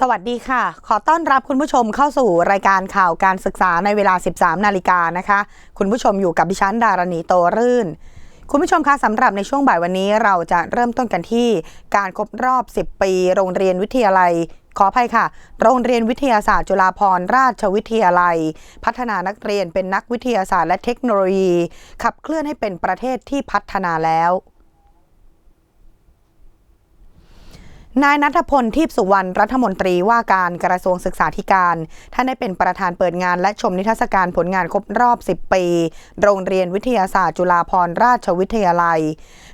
สวัสดีค่ะ ขอต้อนรับคุณผู้ชมเข้าสู่รายการข่าวการศึกษาในเวลา 13 นาฬิกานะคะ คุณผู้ชมอยู่กับดิฉันดารณีโตรื่น คุณผู้ชมคะสำหรับในช่วงบ่ายวันนี้เราจะเริ่มต้นกันที่การครบรอบ 10 ปี โรงเรียนวิทยาลัย ขออภัยค่ะ โรงเรียนวิทยาศาสตร์ จุฬาภรณราชวิทยาลัย พัฒนานักเรียนเป็นนักวิทยาศาสตร์และเทคโนโลยี ขับเคลื่อนให้เป็นประเทศที่พัฒนาแล้ว นายนัทพลทิพสุวรรณรัฐมนตรีว่าการกระทรวงศึกษาธิการ ท่านได้เป็นประธานเปิดงานและชมนิทรรศการผลงานครบรอบ 10 ปี โรงเรียนวิทยาศาสตร์จุฬาภรณราชวิทยาลัย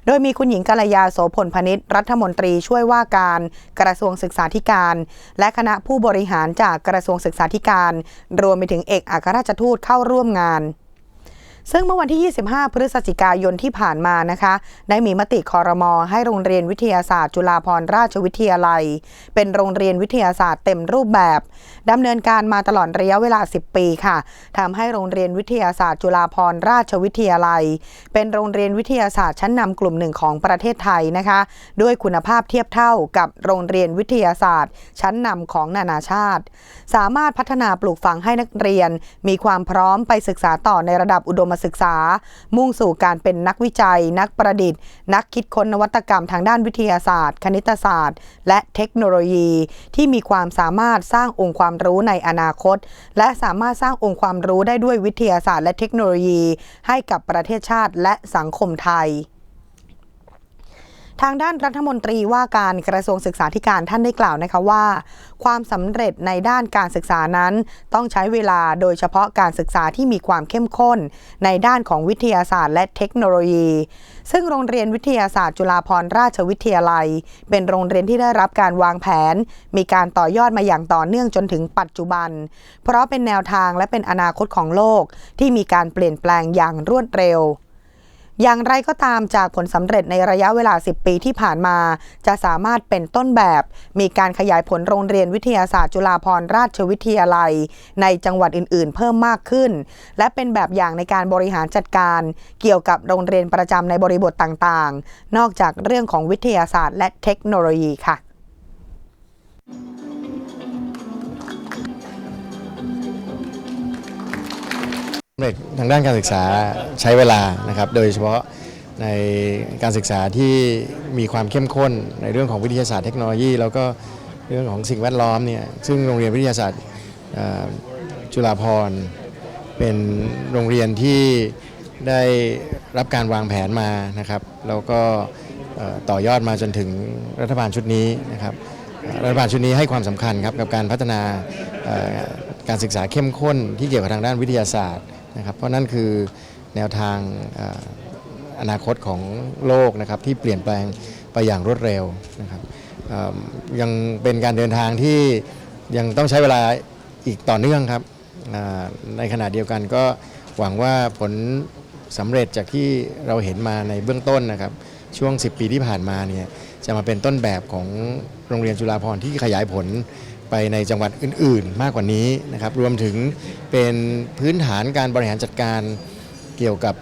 โดยมีคุณหญิงกัลยาโสพลพนิษฐ์รัฐมนตรีช่วยว่าการกระทรวงศึกษาธิการ และคณะผู้บริหารจากกระทรวงศึกษาธิการ รวมไปถึงเอกอัครราชทูตเข้าร่วมงาน ซึ่งเมื่อวันที่ 25 พฤศจิกายนที่ผ่านมานะคะ ได้มีมติคอรมอให้โรงเรียนวิทยาศาสตร์ จุฬาภรณราชวิทยาลัย เป็นโรงเรียนวิทยาศาสตร์เต็มรูปแบบดำเนินการมาตลอดระยะเวลา 10 ปีค่ะทำให้โรงเรียนวิทยาศาสตร์ จุฬาภรณราชวิทยาลัย เป็นโรงเรียนวิทยาศาสตร์ชั้นนำกลุ่มหนึ่งของประเทศไทยนะคะ ด้วยคุณภาพเทียบเท่ากับโรงเรียนวิทยาศาสตร์ ชั้นนำของนานาชาติ สามารถพัฒนาปลูกฝังให้นักเรียน มีความพร้อมไปศึกษาต่อในระดับอุดมศึกษา มุ่งสู่การเป็นนักวิจัย นักประดิษฐ์ นักคิดค้นนวัตกรรมทางด้านวิทยาศาสตร์ คณิตศาสตร์ และเทคโนโลยี ที่มีความสามารถสร้างองค์ความรู้ในอนาคต และสามารถสร้างองค์ความรู้ได้ด้วยวิทยาศาสตร์ และเทคโนโลยี ให้กับประเทศชาติและสังคมไทย ทางด้านรัฐมนตรีว่าการกระทรวงศึกษาธิการท่านได้กล่าวนะคะว่า ความสำเร็จในด้านการศึกษานั้น ต้องใช้เวลาโดยเฉพาะการศึกษาที่มีความเข้มข้น ในด้านของวิทยาศาสตร์ และเทคโนโลยี ซึ่งโรงเรียนวิทยาศาสตร์ จุฬาภรณราชวิทยาลัย เป็นโรงเรียนที่ได้รับการวางแผน มีการต่อยอดมาอย่างต่อเนื่องจนถึงปัจจุบัน เพราะเป็นแนวทางและเป็นอนาคตของโลกที่มีการเปลี่ยนแปลงอย่างรวดเร็ว อย่างไรก็ตามจากผลสำเร็จในระยะเวลา 10 ปีที่ผ่านมา จะสามารถเป็นต้นแบบ มีการขยายผลโรงเรียนวิทยาศาสตร์จุฬาภรณราชวิทยาลัย ในจังหวัดอื่นๆ เพิ่มมากขึ้น และเป็นแบบอย่างในการบริหารจัดการ เกี่ยวกับโรงเรียนประจำในบริบทต่างๆ นอกจากเรื่องของวิทยาศาสตร์และเทคโนโลยีค่ะ เร็จทางด้านการศึกษาใช้เวลานะครับ โดยเฉพาะในการศึกษาที่มีความเข้มข้นในเรื่องของวิทยาศาสตร์เทคโนโลยี แล้วก็เรื่องของสิ่งแวดล้อมเนี่ยซึ่งโรงเรียนวิทยาศาสตร์จุฬาภรณ์เป็นโรงเรียนที่ได้รับการวางแผนมานะครับ แล้วก็ต่อยอดมาจนถึงรัฐบาลชุดนี้นะครับรัฐบาลชุดนี้ให้ความสำคัญครับกับการพัฒนาการศึกษาเข้มข้นที่เกี่ยวกับทางด้านวิทยาศาสตร์ นะครับเพราะนั่นคือแนวทางอนาคตของโลกนะครับที่เปลี่ยนแปลงไปอย่างรวดเร็วนะครับยังเป็นการเดินทางที่ยังต้องใช้เวลาอีกต่อเนื่องครับในขณะเดียวกันก็หวังว่าผลสำเร็จจากที่เราเห็นมาในเบื้องต้นนะครับช่วง 10 ปีที่ผ่านมาเนี่ยจะมาเป็นต้นแบบของโรงเรียนจุฬาภรณ์ที่ขยายผล ไปในจังหวัดอื่น ๆ มากกว่านี้นะครับรวมถึงเป็นพื้นฐานการบริหารจัดการเกี่ยวกับ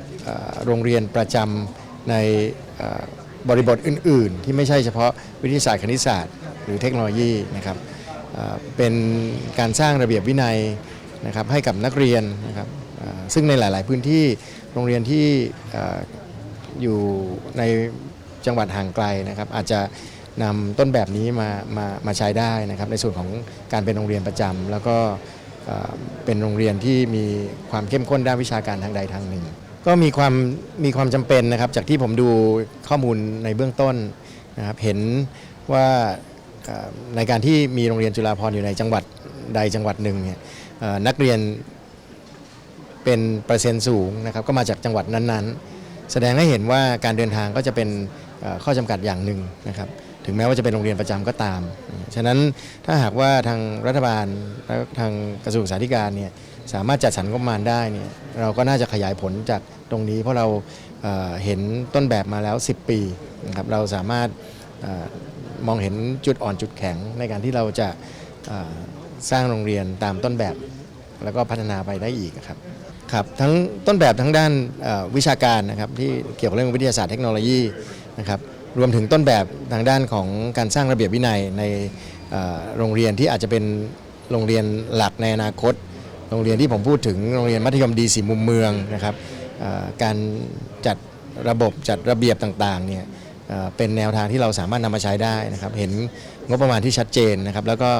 โรงเรียนประจำในบริบทอื่น ๆ ที่ไม่ใช่เฉพาะวิทยาศาสตร์คณิตศาสตร์ หรือเทคโนโลยีนะครับเป็นการสร้างระเบียบวินัยนะครับให้กับนักเรียนนะครับซึ่งในหลาย ๆ พื้นที่โรงเรียนที่อยู่ในจังหวัดห่างไกลนะครับอาจจะ นำต้นแบบนี้มามามาใช้ได้นะครับในส่วนของการเป็นโรงเรียนประจำแล้วก็เป็นโรงเรียนที่มีความเข้มข้นด้านวิชาการทางใดทางหนึ่ง ก็มีความมีความจำเป็นนะครับ จากที่ผมดูข้อมูลในเบื้องต้นนะครับเห็นว่าในการที่มีโรงเรียนจุฬาภรณ์อยู่ในจังหวัดใดจังหวัดหนึ่งเนี่ยนักเรียนเป็นเปอร์เซ็นต์สูงนะครับก็มาจากจังหวัดนั้นๆ แสดงให้เห็นว่าการเดินทางก็จะเป็นข้อจำกัดอย่างหนึ่งนะครับ ถึงแม้ว่าจะเป็นโรงเรียนประจำก็ตาม ฉะนั้นถ้าหากว่าทางรัฐบาลและทางกระทรวงศึกษาธิการเนี่ยสามารถจัดสรรงบประมาณได้เนี่ยเราก็น่าจะขยายผลจากตรงนี้ เพราะเราเห็นต้นแบบมาแล้ว 10 ปีนะครับเราสามารถอมองเห็นจุดอ่อนจุดแข็งในการที่เราจะสร้างโรงเรียนตามต้นแบบ แล้วก็พัฒนาไปได้อีกครับครับทั้งต้นแบบทั้งด้านวิชาการนะครับที่เกี่ยวกับเรื่องวิทยาศาสตร์เทคโนโลยีนะครับ รวมถึงต้นแบบทางด้านของการสร้างระเบียบวินัยในโรงเรียนที่อาจจะเป็นโรงเรียนหลักในอนาคต โรงเรียนที่ผมพูดถึงโรงเรียนมัธยมดีสีมุมเมืองนะครับการจัดระบบจัดระเบียบต่างๆเนี่ยเป็นแนวทางที่เราสามารถนำมาใช้ได้นะครับ เห็นงบประมาณที่ชัดเจนนะครับ แล้วก็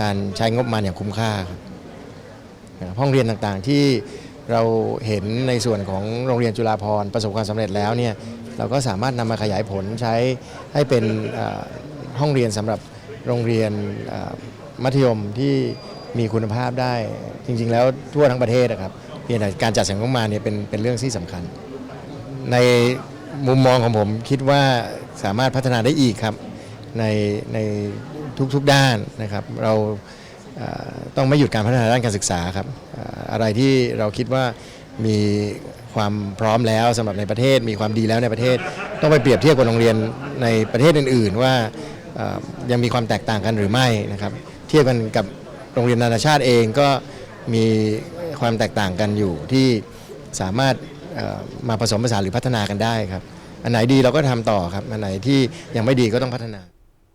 การใช้งบประมาณอย่างคุ้มค่าครับห้องเรียนต่างๆที่เราเห็นในส่วนของโรงเรียนจุฬาภรประสบความสำเร็จแล้วเนี่ย เราก็สามารถนำมาขยายผลใช้ให้เป็นห้องเรียนสำหรับโรงเรียนมัธยมที่มีคุณภาพได้จริง ๆ แล้วทั่วทั้งประเทศนะครับเพียงแต่การจัดสรรงบประมาณเนี่ยเป็นเป็นเรื่องที่สำคัญ ในมุมมองของผมคิดว่าสามารถพัฒนาได้อีกครับในในทุกๆด้านนะครับ เราต้องไม่หยุดการพัฒนาด้านการศึกษาครับ อะไรที่เราคิดว่ามี ความพร้อมแล้วสำหรับในประเทศมีความดีแล้วในประเทศ ต้องไปเปรียบเทียบกับโรงเรียนในประเทศอื่น ๆ ว่ายังมีความแตกต่างกันหรือไม่นะครับ เทียบกันกับโรงเรียนนานาชาติเองก็มีความแตกต่างกันอยู่ที่สามารถมาผสมผสานหรือพัฒนากันได้ครับ อันไหนดีเราก็ทำต่อครับ อันไหนที่ยังไม่ดีก็ต้องพัฒนา